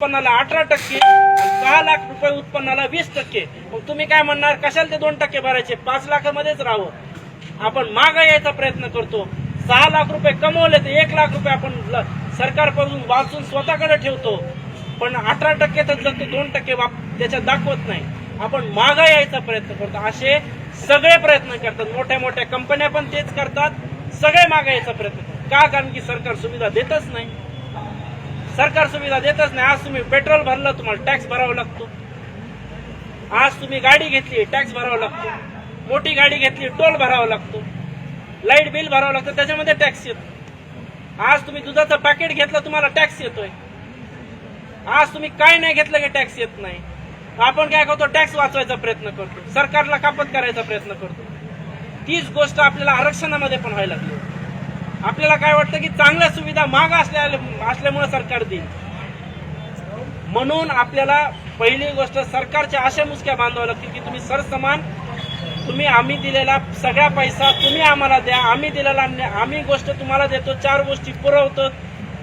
उत्पन्नाला अठरा टक्के सहा लाख रुपये उत्पन्नाला वीस टक्के. मग तुम्ही काय म्हणणार? कशाला ते दोन टक्के भरायचे? पाच लाखामध्येच राहावं. आपण मागं यायचा प्रयत्न करतो. सहा लाख रुपये कमवले तर एक लाख रुपये आपण सरकारपासून वाचून स्वतःकडे ठेवतो. पण अठरा टक्के तर दोन टक्के त्याच्यात दाखवत नाही. आपण मागं यायचा प्रयत्न करतो. असे सगळे प्रयत्न करतात. मोठ्या मोठ्या कंपन्या पण तेच करतात. सगळे मागे यायचा प्रयत्न करतात. का? कारण की सरकार सुविधा देतच नाही. सरकार सुविधा देतच नाही. आज तुम्ही पेट्रोल भरलं तुम्हाला टॅक्स भरावा लागतो. आज तुम्ही गाडी घेतली टॅक्स भरावा लागतो. मोठी गाडी घेतली टोल भरावा लागतो. लाइट बिल भरावं लागतं त्याच्यामध्ये टॅक्स येतो. आज तुम्ही दुधाचं पॅकेट घेतलं तुम्हाला टॅक्स येतोय. आज तुम्ही काय नाही घेतलं की टॅक्स येत नाही. आपण काय करतो टॅक्स वाचवायचा प्रयत्न करतो. सरकारला कापत करायचा प्रयत्न करतो. तीच गोष्ट आपल्याला आरक्षणामध्ये पण व्हायला लागली. आपल्याला काय वाटतं की चांगल्या सुविधा माग असल्या असल्यामुळे सरकार देईल? म्हणून आपल्याला पहिली गोष्ट सरकारच्या अशा मुसक्या बांधाव्या लागतील की तुम्ही सरसमान तुम्ही आम्ही दिलेला सगळा पैसा तुम्ही आम्हाला द्या आम्ही दिलेला आम्ही गोष्ट तुम्हाला देतो चार गोष्टी पुरवतो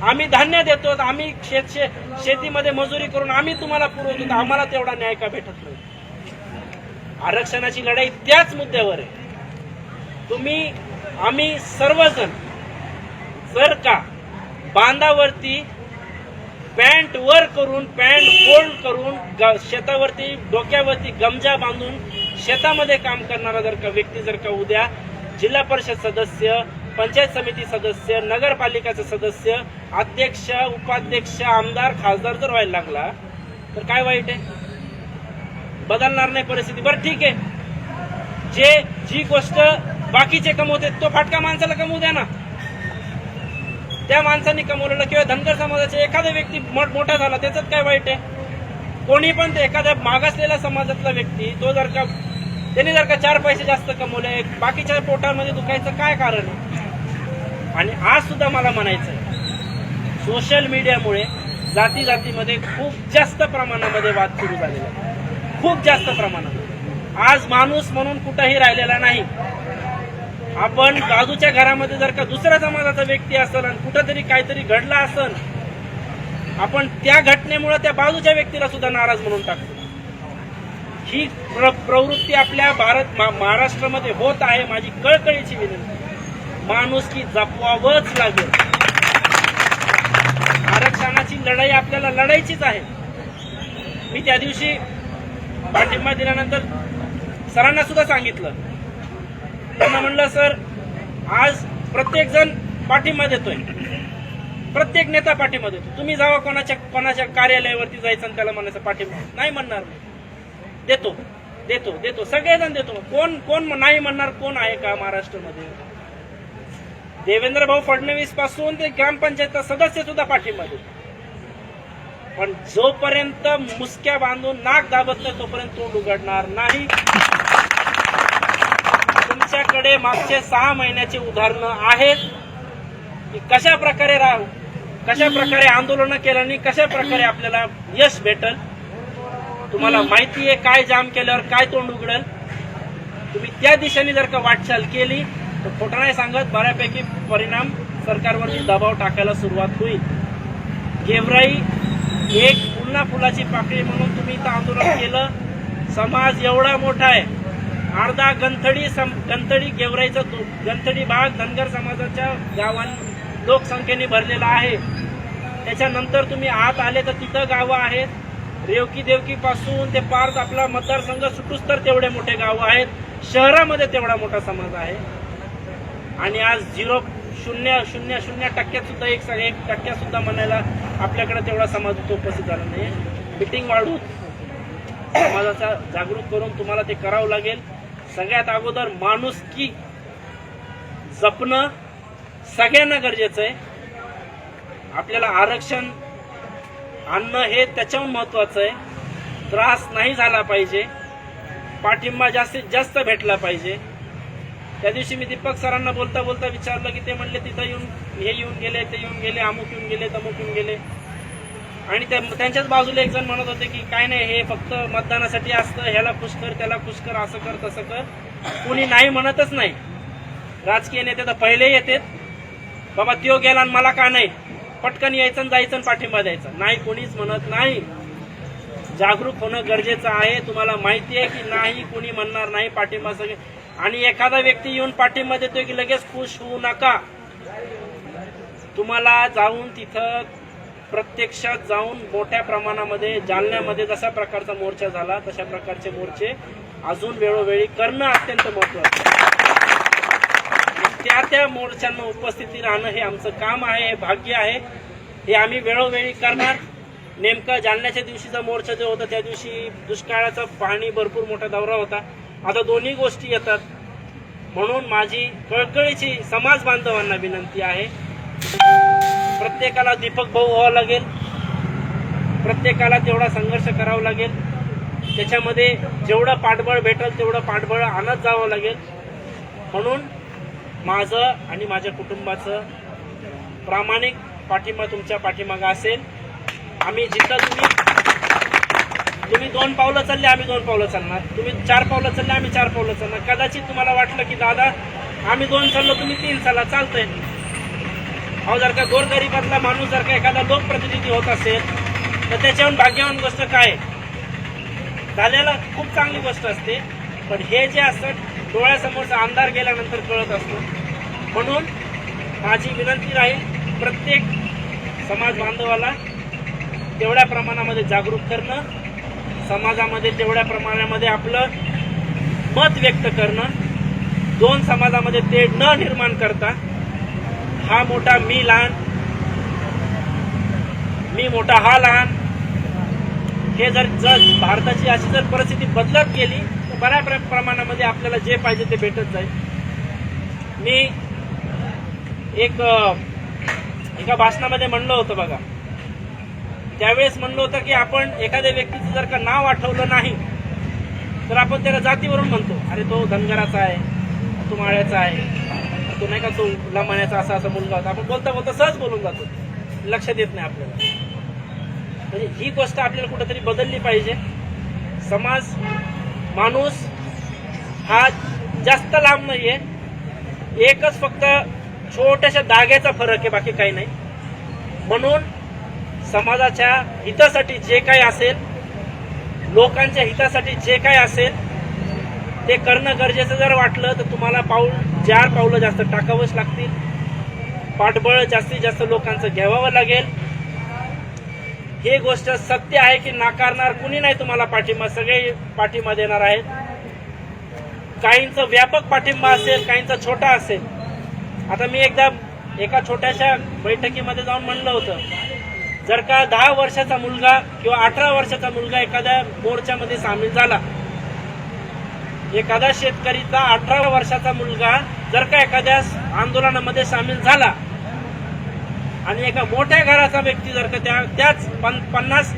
आम्ही धान्य देतो आम्ही शेत शे- शेतीमध्ये मजुरी करून आम्ही तुम्हाला पुरवतो आम्हाला तेवढा न्याय का भेटत नाही? आरक्षणाची लढाई त्याच मुद्द्यावर आहे. तुम्ही आम्ही सर्वजण जर का? बांधावरती पॅन्ट वर करून पॅन्ट फोल्ड करून ग- शेतावरती डोक्यावरती गमजा बांधून शेतामध्ये काम करणारा जर का व्यक्ती जर का उद्या जिल्हा परिषद सदस्य पंचायत समिती सदस्य नगरपालिकाचे सदस्य अध्यक्ष उपाध्यक्ष आमदार खासदार जर व्हायला लागला तर काय वाईट आहे? बदलणार नाही परिस्थिती. बरं ठीक आहे. जे जी गोष्ट बाकीचे कमवते तो फाटका माणसाला कमवू द्या ना. त्या माणसाने कमवलेलं किंवा धनगर समाजाचा एखादा व्यक्ती मोठ- मोठा झाला त्याच्यात काय वाईट आहे? कोणी पण ते एखाद्या मागासलेल्या समाजातला व्यक्ती तो जर का त्यांनी जर का चार पैसे जास्त कमवले बाकीच्या पोटामध्ये दुखायचं काय कारण आहे? आणि आज सुद्धा मला म्हणायचं आहे सोशल मीडियामुळे जाती जातीमध्ये खूप जास्त प्रमाणामध्ये वाद सुरू झालेला आहे खूप जास्त प्रमाणात. आज माणूस म्हणून कुठंही राहिलेला नाही. आपण बाजूच्या घरामध्ये जर का दुसऱ्या समाजाचा व्यक्ती असेल आणि कुठंतरी काहीतरी घडला असेल आपण त्या घटनेमुळे त्या बाजूच्या व्यक्तीला सुद्धा नाराज म्हणून टाकतो. ही प्र प्रवृत्ती आपल्या भारत मा- महाराष्ट्रामध्ये होत आहे माझी कळकळीची विनंती. माणूस की जपवावंच लागेल. आरक्षणाची लढाई आपल्याला लढायचीच आहे. मी त्या दिवशी पाठिंबा दिल्यानंतर सरांना सुद्धा सांगितलं त्यांना म्हणलं सर आज प्रत्येक जण पाठिंबा देतोय. प्रत्येक नेता पाठिंबा देतो तुम्ही जावा कोणाच्या कोणाच्या कार्यालयावरती जायचं आणि त्याला म्हणायचं पाठिंबा. नाही म्हणणार देतो देतो देतो. सगळेजण देतो. कोण कोण नाही म्हणणार कोण आहे का महाराष्ट्रामध्ये? देवेंद्र भाऊ फडणवीसपासून ते ग्रामपंचायत सदस्य सुद्धा पाठिंबा देतो. पण जोपर्यंत मुसक्या बांधून नाक दाबत नाही तोपर्यंत तोंड उघडणार नाही. आमच्याकडे मागचे सहा महिन्याची उदाहरणं आहेत. की कशा प्रकारे राह कशा प्रकारे आंदोलनं केल्याने कशा प्रकारे आपल्याला यश भेटल? तुम्हाला माहिती आहे काय जाम केल्यावर काय तोंड उघडल? तुम्ही त्या दिशेने जर का वाटचाल केली तर खोटं नाही सांगत बऱ्यापैकी परिणाम सरकारवरती दबाव टाकायला सुरुवात होईल. गेवराई एक पुन्हा फुलाची पाकळी म्हणून तुम्ही इथं आंदोलन केलं. समाज एवढा मोठा आहे अर्धा गंथडी सम गंथडी गेवराईचा तो गंथडी भाग धनगर समाजाच्या गावां लोकसंख्येने भरलेला आहे. त्याच्यानंतर तुम्ही आत आले तर तिथं गावं आहेत. रेवकी देवकी पासून ते पार आपला मतदारसंघ सुटूस तर तेवढे मोठे गावं आहेत. शहरामध्ये तेवढा मोठा समाज आहे. आणि आज झिरो शून्य शून्य शून्य टक्क्यात सुद्धा एक एक टक्क्यात सुद्धा म्हणायला आपल्याकडे तेवढा समाज उपस्थित झाला नाही मिटिंग वाढून समाजाचा जागरूक करून तुम्हाला ते करावं लागेल. सगळ्यात अगोदर माणूस की जपणं सगळ्यांना गरजेचं आहे. आपल्याला आरक्षण आणणं हे त्याच्याहून महत्वाचं आहे. त्रास नाही झाला पाहिजे. पाठिंबा जास्तीत जास्त भेटला पाहिजे. त्या दिवशी मी दीपक सरांना बोलता बोलता विचारलं की ते म्हणले तिथं येऊन हे येऊन गेले ते येऊन गेले अमुक येऊन गेले तमुक येऊन गेले. आणि त्या- त्यांच्याच बाजूला एक जण म्हणत होते की काय नाही हे फक्त मतदानासाठी असतं ह्याला खुश कर त्याला खुश कर असं कर तसं कर. कोणी नाही म्हणतच नाही. राजकीय नेते तर पहिले येतात. बाबा त्यो गेला आणि मला का नाही? पटकन यायचं आणि जायचं आणि पाठिंबा द्यायचा. नाही कोणीच म्हणत नाही. जागरूक होणं गरजेचं आहे. तुम्हाला माहिती आहे की नाही कोणी म्हणणार नाही पाठिंबा सगळे. आणि एखादा व्यक्ती येऊन पाठिंबा देतोय की लगेच खुश होऊ नका. तुम्हाला जाऊन तिथं प्रत्यक्षात जाऊन मोठ्या प्रमाणामध्ये जालन्यामध्ये जशा प्रकारचा मोर्चा झाला तशा प्रकारचे मोर्चे अजून वेळोवेळी करणं अत्यंत महत्वाचं त्या त्या मोर्चांना उपस्थिती राहणं हे आमचं काम आहे हे भाग्य आहे. हे आम्ही वेळोवेळी करणार. नेमका जालन्याच्या दिवशीचा मोर्चा जो होता त्या दिवशी दुष्काळाचा पाणी भरपूर मोठा दौरा होता. आता दोन्ही गोष्टी येतात. म्हणून माझी कळकळीची समाज बांधवांना विनंती आहे. प्रत्येकाला दीपक भाऊ व्हावं लागेल. प्रत्येकाला तेवढा संघर्ष करावा लागेल. त्याच्यामध्ये जेवढं पाठबळ भेटेल तेवढं पाठबळ आणत जावं लागेल. म्हणून माझं आणि माझ्या कुटुंबाचं प्रामाणिक पाठिंबा तुमच्या पाठीमागं असेल. आम्ही जिथं तुम्ही तुम्ही दोन पावलं चालले आम्ही दोन पावलं चालणार. तुम्ही चार पावलं चालले आम्ही चार पावलं चालणार. कदाचित तुम्हाला वाटलं की दादा आम्ही दोन चाललो तुम्ही तीन चाला चालतंय. अहो जर का गोरगरिबातला माणूस जर का एखादा लोकप्रतिनिधी होत असेल तर त्याच्याहून भाग्यवान गोष्ट काय? झालेला खूप चांगली गोष्ट असते पण हे जे असतं डोळ्यासमोरचा अंधार गेल्यानंतर कळत असतो. म्हणून माझी विनंती राहील प्रत्येक समाज बांधवाला तेवढ्या प्रमाणामध्ये जागरूक करणं समाजामध्ये तेवढ्या प्रमाणामध्ये आपलं मत व्यक्त करणं दोन समाजामध्ये ते न निर्माण करता हा मोठा मी लहान मी मोठा हा लहान हे जर जर भारताची अशी जर परिस्थिती बदलत गेली तर बऱ्या प्रमाणामध्ये आपल्याला जे पाहिजे ते भेटत जाईल. मी एक एका भाषणामध्ये म्हणलं होतं बघा. त्यावेळेस म्हणलं होतं की आपण एखाद्या व्यक्तीचं जर का नाव आठवलं नाही तर आपण त्याला जातीवरून म्हणतो. अरे तो धनगराचा आहे तो माळ्याचा आहे. तो नाही का तो लमाण्याचा असा असा मुलगा होता. आपण बोलता बोलता सहज बोलून जातो. लक्षात येत नाही आपल्याला. म्हणजे ही गोष्ट आपल्याला कुठेतरी बदलली पाहिजे. समाज माणूस हा जास्त लांब नाहीये. एकच फक्त छोट्याशा दाग्याचा फरक आहे बाकी काही नाही. म्हणून समाजाच्या हितासाठी जे काही असेल लोकांच्या हितासाठी जे काही असेल ते करणं गरजेचं जर वाटलं तर तुम्हाला पाऊल चार पावलं जास्त टाकावंच लागतील. पाठबळ जास्तीत जास्त लोकांचं घ्यावावं लागेल. हे गोष्ट सत्य आहे की नाकारणार कुणी नाही तुम्हाला पाठिंबा सगळे पाठिंबा देणार आहेत. काहींचा व्यापक पाठिंबा असेल काहींचा छोटा असेल. आता मी एकदा एका छोट्याशा बैठकीमध्ये जाऊन म्हणलं होतं जर का दहा वर्षाचा मुलगा किंवा अठरा वर्षाचा मुलगा एखाद्या मोर्चामध्ये सामील झाला एखादा शेतकरीचा अठरा वर्षाचा मुलगा जर का एखाद्या आंदोलनामध्ये सामील झाला आणि एका मोठ्या घराचा व्यक्ती जर का त्या त्याच पन्नास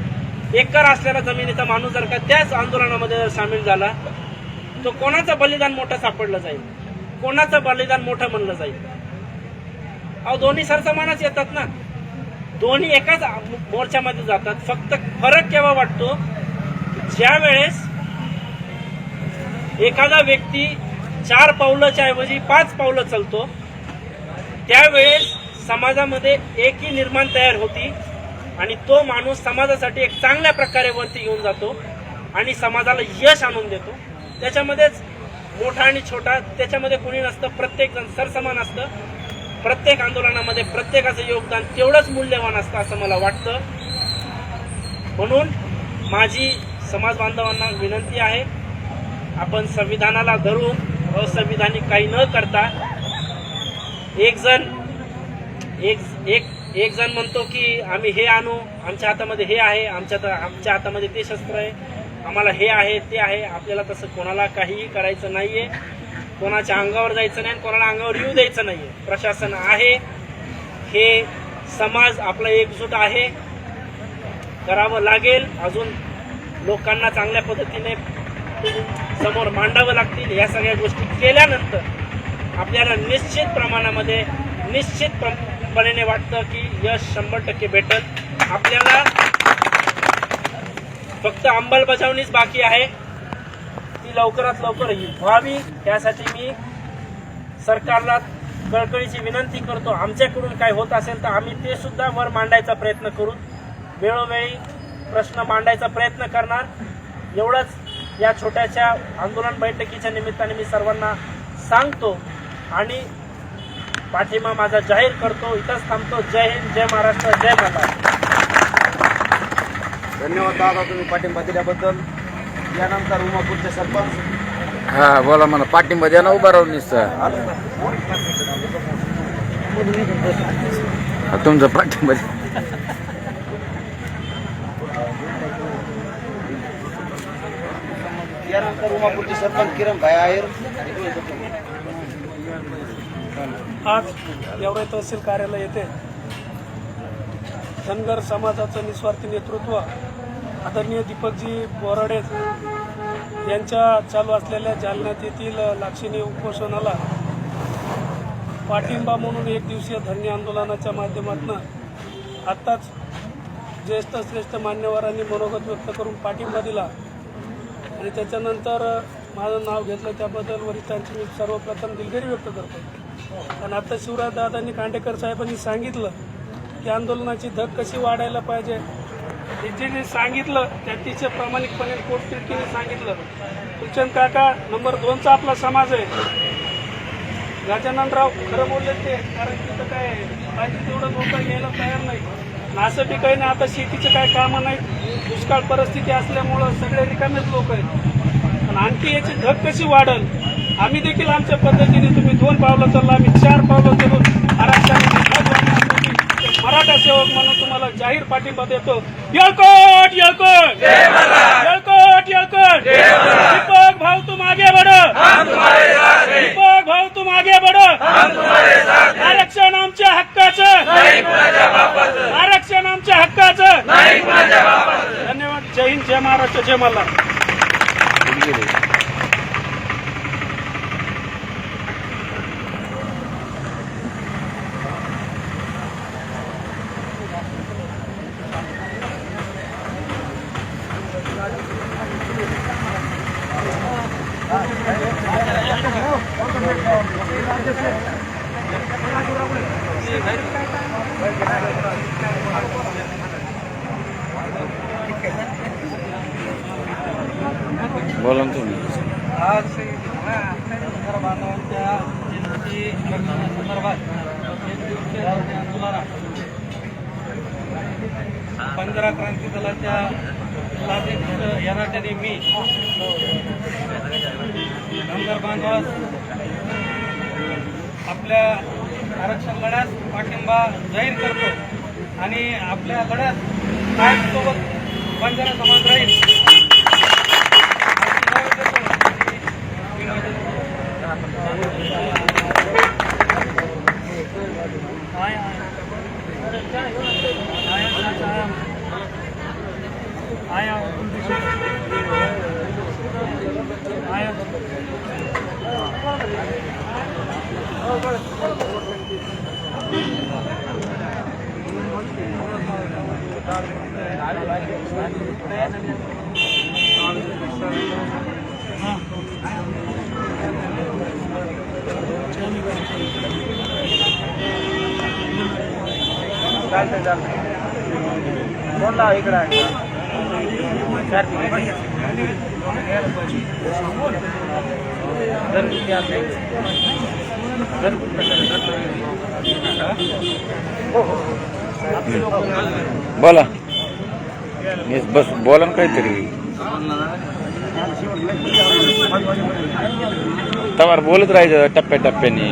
एकर असलेला जमिनीचा माणूस जर का त्याच आंदोलनामध्ये जर सामील झाला तो कोणाचं बलिदान मोठं सापडलं जाईल? कोणाचं बलिदान मोठं म्हणलं जाईल? अहो दोन्ही सरसमानच येतात ना. दोन्ही एकाच मोर्चामध्ये जातात. फक्त फरक केव्हा वाटतो? ज्या वेळेस एखादा व्यक्ती चार पावलाच्या ऐवजी पाच पावलं चालतो त्यावेळेस समाजामध्ये एकी निर्माण तयार होती आणि तो माणूस समाजासाठी एक चांगल्या प्रकारे वरती घेऊन जातो आणि समाजाला यश आणून देतो. त्याच्यामध्येच मोठा आणि छोटा त्याच्यामध्ये कुणी नसतं प्रत्येकजण सरसमान असतं. प्रत्येक आंदोलनामध्ये प्रत्येकाचं योगदान तेवढंच मूल्यवान असतं असं मला वाटतं. म्हणून माझी समाज बांधवांना विनंती आहे आपण संविधानाला धरून असंविधानिक काही न करता एक जण एक एक एक जण म्हणतो की आम्ही हे आणू आमच्या हातामध्ये हे आहे आमच्या आमच्या हातामध्ये ते शस्त्र आहे आम्हाला हे आहे ते आहे. आपल्याला तसं कोणाला काहीही करायचं नाही आहे कोणाच्या अंगावर जायचं नाही आणि कोणाला अंगावर येऊ द्यायचं नाही आहे प्रशासन आहे. हे समाज आपला एकजूट आहे. करावं लागेल. अजून लोकांना चांगल्या पद्धतीने समोर मांडावं लागतील या सगळ्या गोष्टी केल्यानंतर आपल्याला निश्चित प्रमाणामध्ये निश्चितपणे वाटतं की यश शंभर टक्के भेटत आपल्याला फक्त अंमलबजावणीच बाकी आहे. ती लवकरात लवकर व्हावी. त्यासाठी मी सरकारला कळकळीची विनंती करतो. आमच्याकडून काय होत असेल तर आम्ही ते सुद्धा वर मांडायचा प्रयत्न करू. वेळोवेळी प्रश्न मांडायचा प्रयत्न करणार. एवढंच या छोट्याशा आंदोलन बैठकीच्या निमित्ताने मी सर्वांना सांगतो आणि पाठिंबा माझा जाहीर करतो. इथंच थांबतो. जय हिंद जय महाराष्ट्र जय माता धन्यवाद दादा तुम्ही पाठिंबा दिल्याबद्दल. यानंतर उमापूरचे सरपंच. हा बोला मला पाठिंबा द्या ना उभा राहून निसतं. हा, तुमचा पाठिंबा द्या. यानंतर उमापूरचे सरपंच किरण भाई आहेर आज गेवराई तहसील कार्यालय येथे धनगर समाजाचं निस्वार्थी नेतृत्व आदरणीय दीपकजी बोराडे यांच्या चालू असलेल्या जालन्यात येथील लाक्षणीय उपोषणाला पाठिंबा म्हणून एक दिवसीय धरणे आंदोलनाच्या माध्यमातून आत्ताच ज्येष्ठ श्रेष्ठ मान्यवरांनी मनोगत व्यक्त करून पाठिंबा दिला. आणि त्याच्यानंतर माझं नाव घेतलं त्याबद्दल वरिष्ठांची मी सर्वप्रथम दिलगिरी व्यक्त करतो. आणि आता शिवराजदादांनी कांडेकर साहेबांनी सांगितलं की आंदोलनाची धग कशी वाढायला पाहिजे. हे जे सांगितलं त्या तिचे प्रामाणिकपणे पोटतिडकीने सांगितलं. कुलचंद काका नंबर दोनचा आपला समाज आहे. गजाननराव खरं बोलले ते कारण तिथं काय पाहिजे तेवढं लोक यायला तयार नाही. असं बी काही नाही आता शेतीचं काय कामं नाही दुष्काळ परिस्थिती असल्यामुळं सगळे रिकामेच लोक आहेत. आणि आणखी याची धग कशी वाढल? आम्ही देखील आमच्या पद्धतीने तुम्ही दोन पावलं चालला आम्ही चार पावलं चलून आरक्षणाची मराठा सेवक म्हणून तुम्हाला जाहीर पाठिंबा देतो. यळकोट यळकोट! यळकोट यळकोट! दीपक भाऊ तुम आगे बढ़ो दीपक भाऊ तुम आगे बढ़ो आरक्षण आमच्या हक्काचं आरक्षण आमच्या हक्काचं धन्यवाद जय हिंद जय मला जय मल्हार बोला ना तुम्ही आज धनगर बांधवांच्या जयंती संदर्भात एक दिवसीय धरणे आंदोलनात पंधरा क्रांती दलाच्या जिल्हाध्यक्ष या मी. आमदार बांधवास आपल्या आरक्षण लढ्यास पाठिंबा जाहीर करतो. आणि आपल्या लढ्यात कायमसोबत बंजारा समाज राहील. चालतंय फोन इकडं आहे. बोला. नीस बस बोला ना काहीतरी. तवार बोलत राहायचं टप्प्या टप्प्याने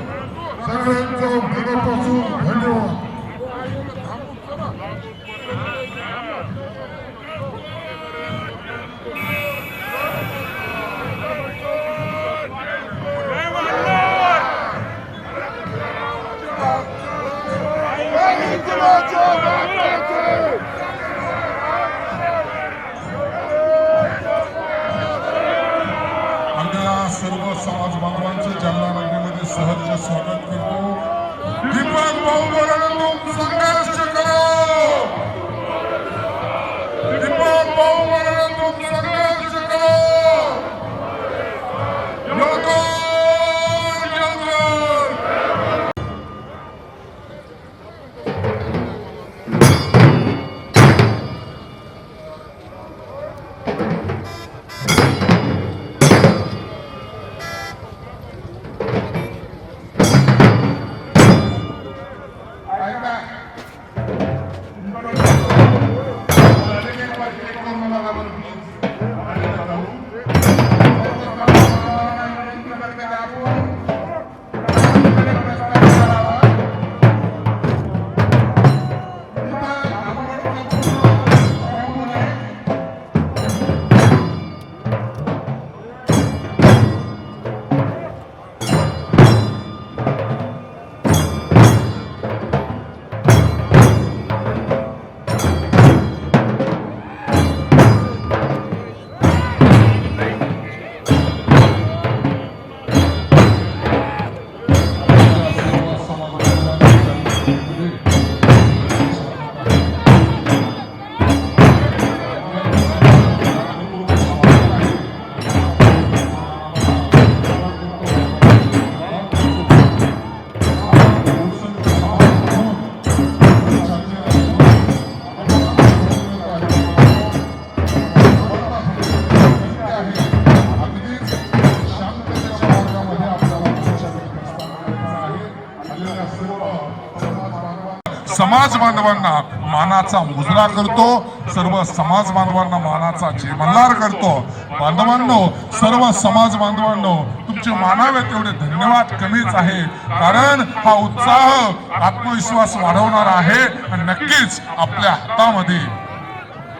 समाज बांधवांना मानाचा मुजरा करतो सर्व समाज बांधवांना मानाचा जेमल्लार करतो. बांधवांनो सर्व समाज बांधवांनो तुमचे मानावे तेवढे धन्यवाद कमीच आहे. कारण हा उत्साह आत्मविश्वास वाढवणार आहे आणि नक्कीच आपल्या हातामध्ये.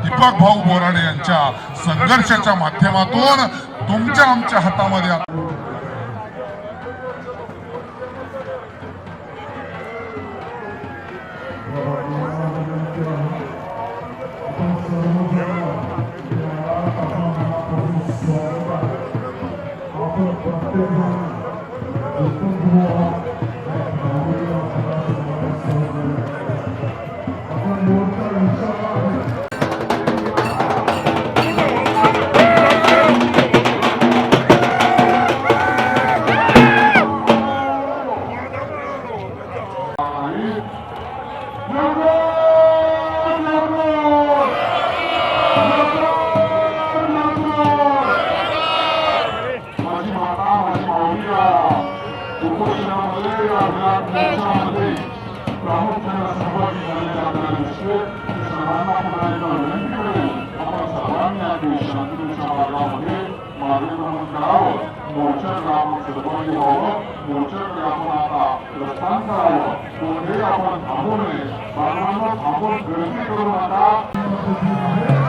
दीपक भाऊ बोराडे यांच्या संघर्षाच्या माध्यमातून तुमच्या आमच्या हातामध्ये शांततेच्या मार्गामध्ये मार्गक्रमण करावं मोर्चाकडे आपण सहभागी व्हावं मोर्चाकडे आपण आता प्रस्थान करावं कोणतेही आपण थांबू नये सर्वांना थांबून गर्दी करू नका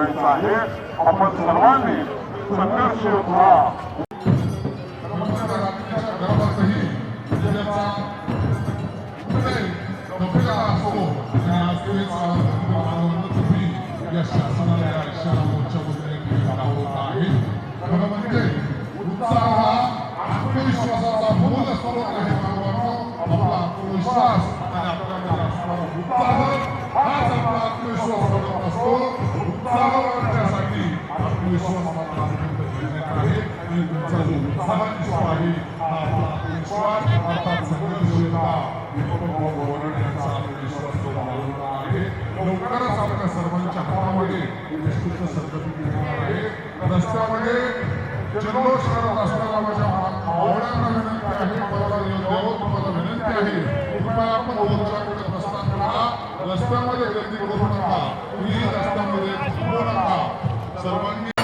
ठिकाणी सांगायचं आहे आपण सर्वांनी संघर्ष व्हा गर्भातही जिल्ह्याचा कुठे धोकेला असतो आणि आज तेच बांधवांना तुम्ही या शासनाला या इशारा मोर्चामध्ये तुम्ही दाखवत आहे खरं म्हणजे उत्साह हा आत्मविश्वासाचा मूल स्रोत आहे बांधवांनो आपला आत्मविश्वास आणि आपल्यामध्ये असणारा उत्साह आहे हा आपला आहे लवकरच आपल्या सर्वांच्या हातामध्ये निश्चित आहे रस्त्यामध्ये जल्लोष करत असताना माझ्या आवड्यांना विनंती आहे मला तुम्हाला विनंती आहे कृपया आपण करा रस्त्यामध्ये गर्दी करू नका तुम्ही रस्त्यामध्ये थांबू नका सर्वांनी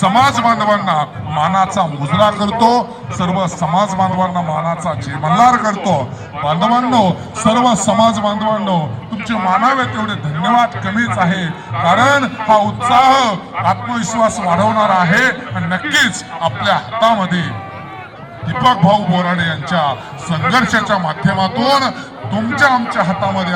समाज बांधवांना मानाचा मुजरा करतो सर्व समाज बांधवांना मानाचा जेमल्हार करतो. बांधवांनो सर्व समाज बांधवांनो तुमचे मानावे तेवढे धन्यवाद कमीच आहे. कारण हा उत्साह आत्मविश्वास वाढवणारा आहे आणि नक्कीच आपल्या हातामध्ये दीपक भाऊ बोराडे यांच्या संघर्षाच्या माध्यमातून तुमच्या आमच्या हातामध्ये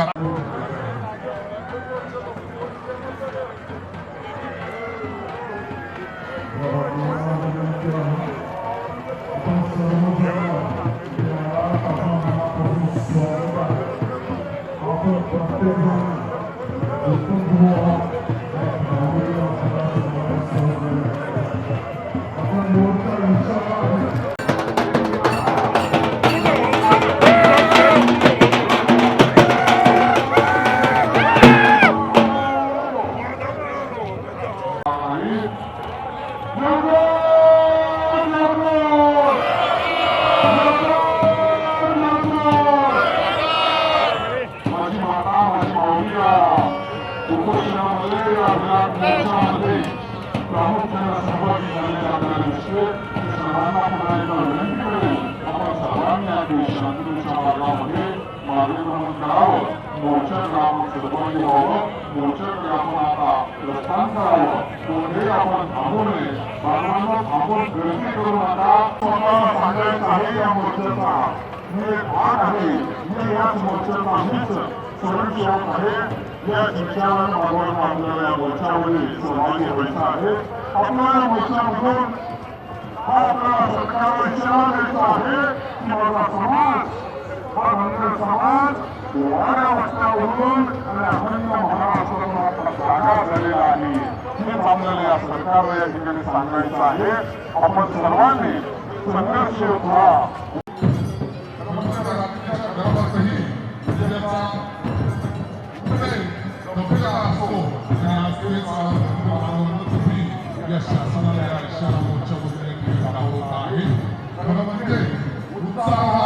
आपल्याला या सहभागी व्हायचं आहे. आपल्याला या मोर्चामधून हा आपल्याला सरकारला इशारा द्यायचा आहे की माझा समाज हा धनगर समाज वाड्या वस्त्यावरून आणि अखंड महाराष्ट्रातून आपला जागा झालेला आहे. हेच आपल्याला या सरकारला या ठिकाणी सांगायचं आहे. आपण सर्वांनी संघर्ष व्हा या शासनाला या इशारा मोर्चामध्ये नक्की दाखवत आहे खरं म्हणजे उत्साह हा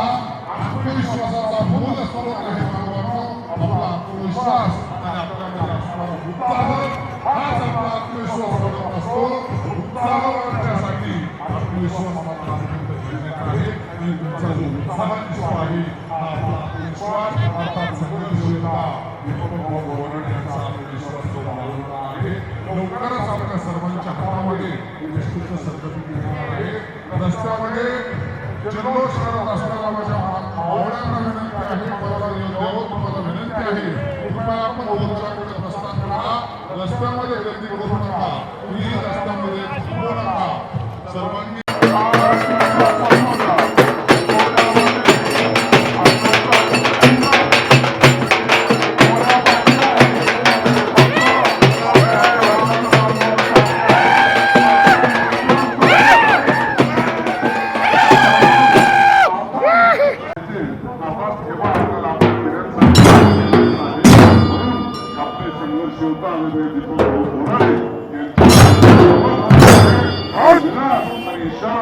आत्मविश्वासाचा मूल स्रोत आहे बाबांनो. आपला आत्मविश्वास आणि आपल्यामध्ये असणारा उत्साह हाच आपला आत्मविश्वास वाढवत असतो उत्साह वाढवण्यासाठी आत्मविश्वास आपला अत्यंत गरजेचा आहे आणि तुमचा जो उत्साह दिसतो आहे हा आपला आत्मविश्वास अर्थात संघर्षशीलता दीपकभाऊ गोवरडे यांचा आत्मविश्वास जो वाढवला आहे लवकरच आपल्या सर्वांच्या हातामध्ये. विष्णूचं सर्टिफिकेट येणार आहे. रस्त्यामध्ये जल्लोष करत असताना माझ्या आवड्यांना विनंती आहे मला देवत तुम्हाला विनंती आहे. कृपया आपण मोर्चाकडे प्रस्ताव करा. रस्त्यामध्ये गर्दी करू नका. तुम्ही रस्त्यामध्ये थांबू नका सर्वांनी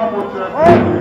Ой!